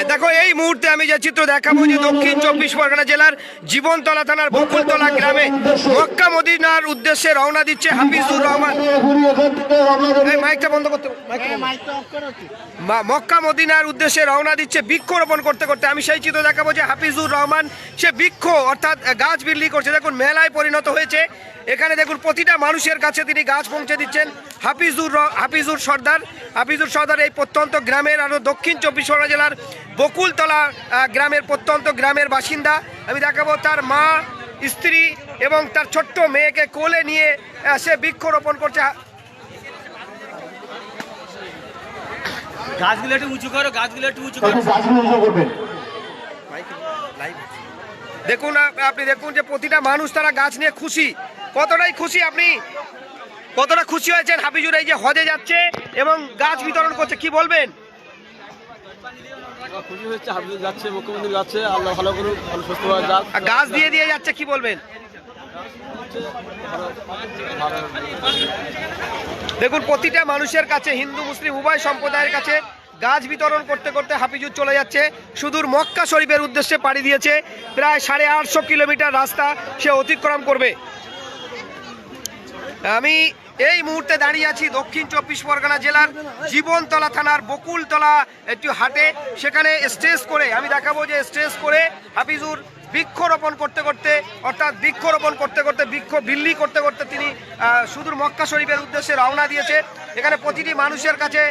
হ্যাঁ, দেখো এই মুহূর্তে আমি যে চিত্র দেখাবো যে দক্ষিণ চব্বিশ পরগনা জেলার জীবনতলা থানার বকুলতলা গ্রামে মক্কা মদিনার উদ্দেশ্যে রওনা দিচ্ছে হাফিজুর রহমান। মাইকটা বন্ধ করতে মক্কা মদিনার উদ্দেশ্যে রওনা দিচ্ছে বৃক্ষরোপণ করতে করতে। আমি সেই চিত্র দেখাবো যে হাফিজুর রহমান সে বৃক্ষ অর্থাৎ গাছ বিল্লি করছে। দেখুন মেলায় পরিণত হয়েছে। এখানে দেখুন প্রতিটা মানুষের কাছে তিনি গাছ পৌঁছে দিচ্ছেন। হাফিজুর র- হাফিজুর সর্দার হাফিজুর সর্দার এই প্রত্যন্ত গ্রামের আরও দক্ষিণ চব্বিশ পরগনা জেলার বকুলতলা গ্রামের প্রত্যন্ত গ্রামের বাসিন্দা। আমি দেখাবো তার মা স্ত্রী এবং তার ছোট্ট মেয়েকে কোলে নিয়ে সে বৃক্ষরোপণ করছে। গাছগুলো একটু উঁচু করো গাছগুলো একটু উঁচু করো। দেখুন আপনি দেখুন যে প্রতিটা মানুষ তারা গাছ নিয়ে খুশি। কতটাই খুশি আপনি? কতটা খুশি হয়েছেন হাফিজুর এই যে হজে যাচ্ছে এবং গাছ বিতরণ করছে কি বলবেন? খুশি হচ্ছে হাবিব যাচ্ছে মুখ্যমন্ত্রী যাচ্ছে আল্লাহ ভালো করুক ভালো সুস্থভাবে গাছ দিয়ে দিয়ে যাচ্ছে কি বলবেন? দেখুন প্রতিটা মানুষের কাছে হিন্দু মুসলিম উভয় সম্প্রদায়ের কাছে গাছ বিতরণ করতে করতে হাফিজুর চলে যাচ্ছে। সুদূর মক্কা শরীফের উদ্দেশ্যে পাড়ি দিয়েছে। প্রায় সাড়ে আটশো কিলোমিটার রাস্তা সে অতিক্রম করবে। আমি এই মুহূর্তে দাঁড়িয়ে আছি দক্ষিণ চব্বিশ পরগনা জেলার জীবনতলা থানার বকুলতলা একটি হাটে। সেখানে স্টেজ করে, আমি দেখাবো যে স্টেজ করে হাফিজুর বৃক্ষরোপণ করতে করতে, অর্থাৎ বৃক্ষরোপণ করতে করতে, বৃক্ষ বিল্লি করতে করতে তিনি সুদূর মক্কা শরীফের উদ্দেশ্যে রওনা দিয়েছে। এখানে প্রতিটি মানুষের কাছে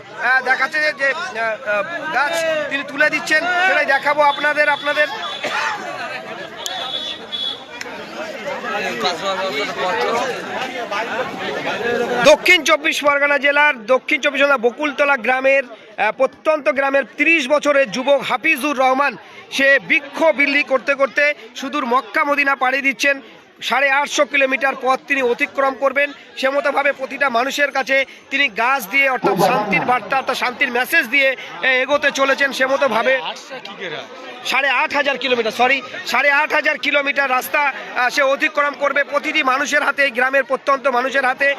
দেখাচ্ছে যে গাছ তিনি তুলে দিচ্ছেন। সেটাই দেখাবো আপনাদের আপনাদের দক্ষিণ চব্বিশ পরগনা জেলার দক্ষিণ চব্বিশ পরগনা বকুলতলা গ্রামের প্রত্যন্ত গ্রামের ৩০ বছরের যুবক হাফিজুর রহমান, সে বৃক্ষ বিল্লি করতে করতে সুদূর মক্কা মদিনা পাড়ি দিচ্ছেন। সাড়ে আটশো কিলোমিটার পথ তিনি অতিক্রম করবেন। সে মতোভাবে প্রতিটা মানুষের কাছে তিনি গাছ দিয়ে, অর্থাৎ শান্তির বার্তা, অর্থাৎ শান্তির মেসেজ দিয়ে এগোতে চলেছেন সে মতোভাবে সাড়ে আট হাজার কিলোমিটার সরি সাড়ে আট হাজার কিলোমিটার রাস্তা সে অতিক্রম করবে। প্রতিটি মানুষের হাতে গ্রামের প্রত্যন্ত মানুষের হাতে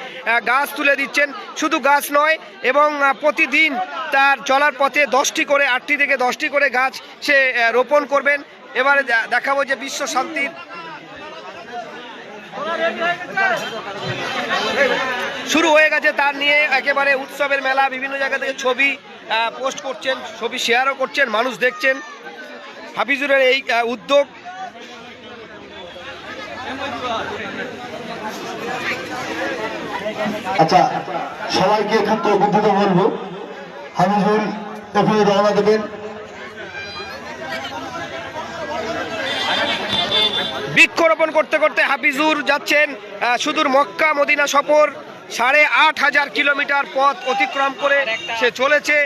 গাছ তুলে দিচ্ছেন। শুধু গাছ নয়, এবং প্রতিদিন তার চলার পথে দশটি করে, আটটি থেকে দশটি করে গাছ সে রোপণ করবেন। এবারে দেখাবো যে বিশ্ব শান্তির শুরু হয়ে গেছে তার নিয়ে একেবারে উৎসবের মেলা, বিভিন্ন জায়গা থেকে ছবি পোস্ট করছেন, ছবি শেয়ারও করছেন, মানুষ দেখছেন। হাফিজুরের এই উদ্যোগ। আচ্ছা সবাইকে এখান থেকে উদ্বুদ্ধ বলব। হামিজুল এখনই রওনা দেবেন। বৃক্ষরোপণ করতে করতে হাফিজুর যাচ্ছেন সুদূর মক্কা মদিনা সফর। সাড়ে আট হাজার কিলোমিটার পথ অতিক্রম করে সে চলেছে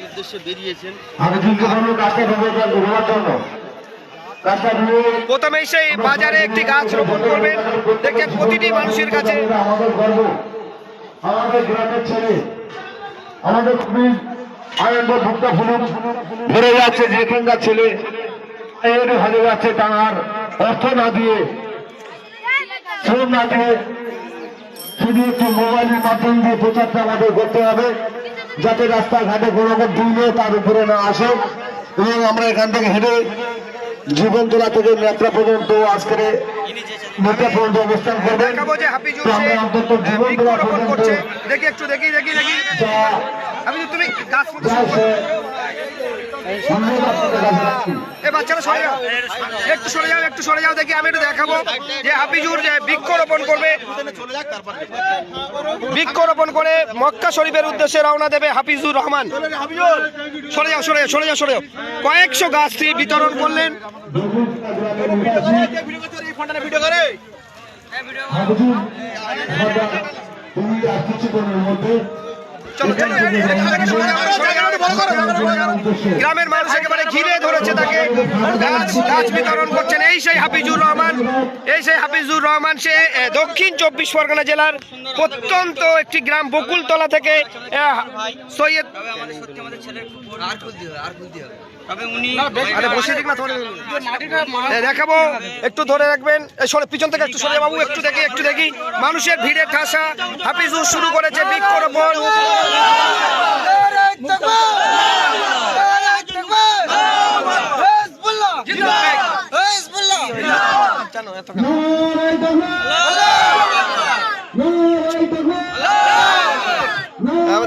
উদ্দেশ্যে বেরিয়েছেন হামিজুলকে বলব কাজটা ঢুকে ঢোকার জন্য কাজটা ঢুকে প্রথমেই সেই বাজারে একটি গাছ রোপণ করবেন। দেখে প্রতিটি মানুষের কাছে আমাদের গর্ব। আমাদের গ্রামের ছেলে আমাদের খুবই আনন্দ ভুক্ত ফুলুক ভরে যাচ্ছে যে এখানকার ছেলে। এর ভালো যাচ্ছে তার অর্থ না দিয়ে। শ্রম না দিয়ে শুধু একটু মোবাইলের মাধ্যম দিয়ে প্রচারটা আমাদের করতে হবে। যাতে রাস্তাঘাটে কোনো রকম দুর্নীতি তার উপরে না আসে। এবং আমরা এখান থেকে হেঁটে জীবনতলা থেকে নেত্রা পর্যন্ত আজকের নেত্রা পর্যন্ত অবস্থান করবেন তো আমরা অন্তত আহ, জীবনতলা পর্যন্ত দেখি একটু দেখি দেখি দেখি। যা হাফিজুর তুমি বাচ্চারা সরে যাও। একটু সরে যাও একটু সরে যাও দেখি আমি একটু দেখাবো যে হাফিজুর যে বৃক্ষরোপণ করবে। বৃক্ষরোপণ করে মক্কা শরীফের উদ্দেশ্যে রওনা দেবে হাফিজুর রহমান। সরে যাও সরে যাও সরে যাও সরে যাও। কয়েকশো গাছ তিনি বিতরণ করলেন। হাফিজুল চলো চলো। গ্রামের মানুষ একেবারে ঘিরে ধরেছে তাকে। গাছ গাছ বিতরণ করছেন এই সেই হাফিজুর রহমান। এই সেই হাফিজুর রহমান সে দক্ষিণ চব্বিশ পরগনা জেলার প্রত্যন্ত একটি গ্রাম বকুলতলা থেকে সৈয়দ দেখাবো একটু ধরে রাখবেন। পিছন থেকে একটু সরে বাবু একটু দেখি একটু দেখি। মানুষের ভিড়ে ঠাসা হাফিজুর শুরু করেছে বিক্ষোভন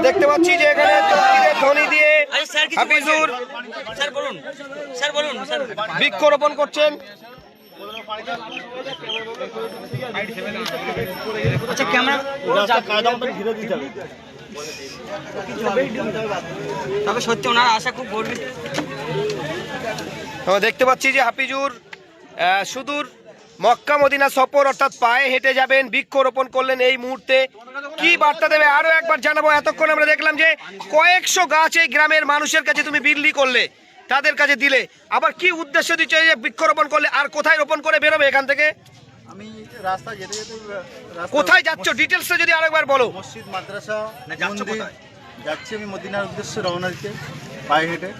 দেখতে পাচ্ছি যে এখানে ধ্বনি দিয়ে হাফিজুর স্যার বলুন। স্যার বলুন স্যার। বৃক্ষরোপণ করছেন। আচ্ছা ক্যামেরা তবে সত্যি ওনার আশা খুব গর্বিত। দেখতে পাচ্ছি যে হাফিজুর সুদূর মক্কা মদিনা সফর অর্থাৎ পায়ে হেঁটে যাবেন বৃক্ষরোপণ করলেন এই মুহূর্তে। কি বার্তা দেবে? আরও একবার জানাব এতক্ষণ আমরা দেখলাম যে কয়েকশো গাছ এই গ্রামের মানুষের কাছে তুমি বিল্লি করলে তাদের কাছে দিলে। আবার কি উদ্দেশ্য দিচ্ছ যে বৃক্ষরোপণ করলে? আর কোথায় রোপণ করে বেরোবে এখান থেকে? আমি রাস্তা যেতে যেতে কোথায় যাচ্ছ? ডিটেলসটা যদি আরেকবার বলো। মসজিদ মাদ্রাসা যাচ্ছি আমি মদিনার উদ্দেশ্যে রওনা দিতে। পায়ে হেঁটে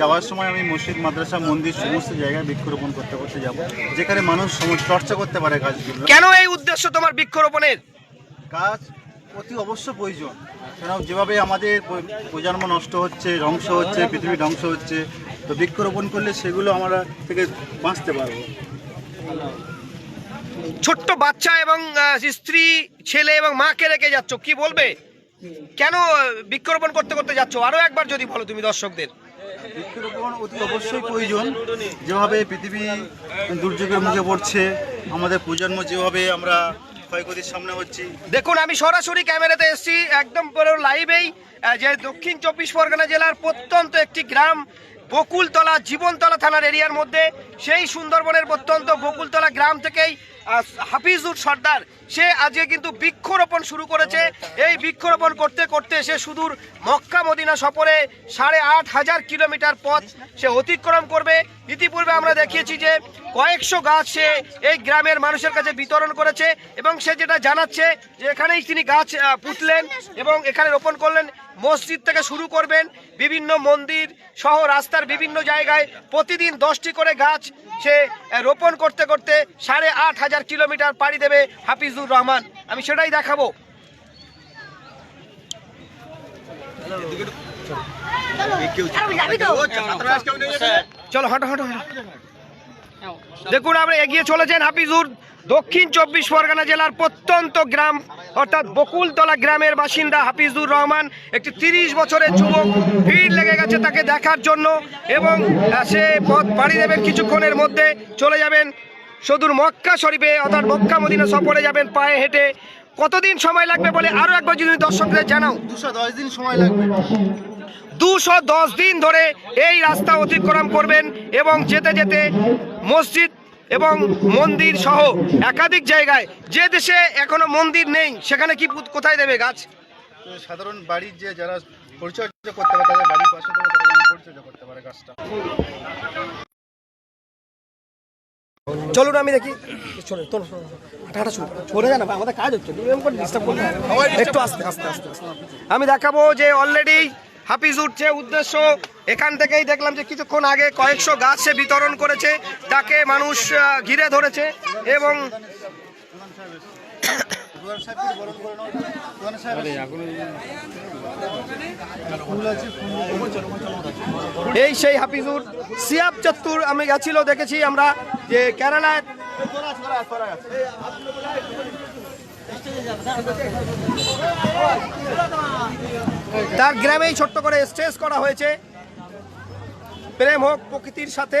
যাওয়ার সময় আমি মসজিদ মাদ্রাসা মন্দির সমস্ত জায়গায় বৃক্ষরোপণ করতে করতে যাব যেখানে মানুষ চর্চা করতে পারে গাছগুলো। কেন এই উদ্দেশ্য তোমার বৃক্ষরোপণের? গাছ অতি অবশ্য প্রয়োজন। কেন যেভাবে আমাদের প্রজন্ম নষ্ট হচ্ছে ধ্বংস হচ্ছে পৃথিবী ধ্বংস হচ্ছে তো বৃক্ষরোপণ করলে সেগুলো আমরা থেকে বাঁচতে পারব। ছোট্ট বাচ্চা এবং স্ত্রী ছেলে এবং মাকে রেখে যাচ্ছ কি বলবে? কেন বৃক্ষরোপণ করতে করতে যাচ্ছ? আরও একবার যদি বলো তুমি দর্শকদের। বৃক্ষরোপণ অতি অবশ্যই প্রয়োজন। যেভাবে পৃথিবী দুর্যোগের মুখে পড়ছে আমাদের প্রজন্ম যেভাবে আমরা ক্ষয়ক্ষতির সামনে হচ্ছি। দেখুন আমি সরাসরি ক্যামেরাতে এসেছি একদম পুরো লাইভেই যে দক্ষিণ চব্বিশ পরগনা জেলার প্রত্যন্ত একটি গ্রাম বকুলতলা জীবনতলা থানার এরিয়ার মধ্যে। সেই সুন্দরবনের প্রত্যন্ত বকুলতলা গ্রাম থেকেই হাফিজুর সর্দার, সে আজকে কিন্তু বৃক্ষরোপণ শুরু করেছে। এই বৃক্ষরোপণ করতে করতে সে সুদূর মক্কা মদিনা সফরে সাড়ে আট হাজার কিলোমিটার পথ সে অতিক্রম করবে। ইতিপূর্বে আমরা দেখিয়েছি যে কয়েকশো গাছ সে এই গ্রামের মানুষের কাছে বিতরণ করেছে এবং সে যেটা জানাচ্ছে যে এখানেই তিনি গাছ পুঁতলেন এবং এখানে রোপণ করলেন, মসজিদ থেকে শুরু করবেন, বিভিন্ন মন্দির সহ রাস্তার বিভিন্ন জায়গায় প্রতিদিন দশটি করে গাছ সে রোপণ করতে করতে সাড়ে আট হাজার কিলোমিটার পাড়ি দেবে হাফিজুর রহমান। আমি সেটাই দেখাবো। চলো, হাঁটো হাঁটো দেখুন, আমরা এগিয়ে চলেছেন হাফিজুর দক্ষিণ চব্বিশ পরগনা জেলার প্রত্যন্ত গ্রাম, অর্থাৎ বকুলতলা গ্রামের বাসিন্দা হাফিজুর রহমান। একটি তিরিশ বছরের যুবক, ভিড় লেগে গেছে তাকে দেখার জন্য এবং সে পথ পাড়ি দেবেন কিছুক্ষণের মধ্যে। চলে যাবেন সদূর মক্কা শরীফে অর্থাৎ মক্কা মদিনা সফরে যাবেন পায়ে হেঁটে। কতদিন সময় লাগবে বলে আরও একবার যদি দর্শকদের জানাও? দুশো দশ দিন সময় লাগবে। দুশো দশ দিন ধরে এই রাস্তা অতিক্রম করবেন এবং যেতে যেতে মসজিদ এবং মন্দির সহ একাধিক জায়গায় যে দেশে এখনও মন্দির নেই সেখানে কি কোথায় দেবে গাছ? সাধারণ বাড়ির যে যারা পরিচর্যা করতে পারে তাদের বাড়ির পাশে পরিচর্যা করতে পারে গাছটা। চলুন আমি দেখি। চলে তোলো হাঁটা শুরু চলে। যান আমাদের কাজ হচ্ছে। ডিস্টার্ব করতে একটু আস্তে আস্তে আস্তে আস্তে। আমি দেখাবো যে অলরেডি হাফিজ উঠছে উদ্দেশ্য। এখান থেকেই দেখলাম যে কিছুক্ষণ আগে কয়েকশো গাছ সে বিতরণ করেছে। তাকে মানুষ ঘিরে ধরেছে। এবং প্রধান সাহেব বরণ করে নাও। প্রধান সাহেব ফুল আছে এই সেই হাফিজুর সিয়াব চত্তুর আমি গেছিল দেখেছি আমরা যে কেরালায় তার গ্রামেই ছোট্ট করে স্টেজ করা হয়েছে। প্রেম হোক প্রকৃতির সাথে।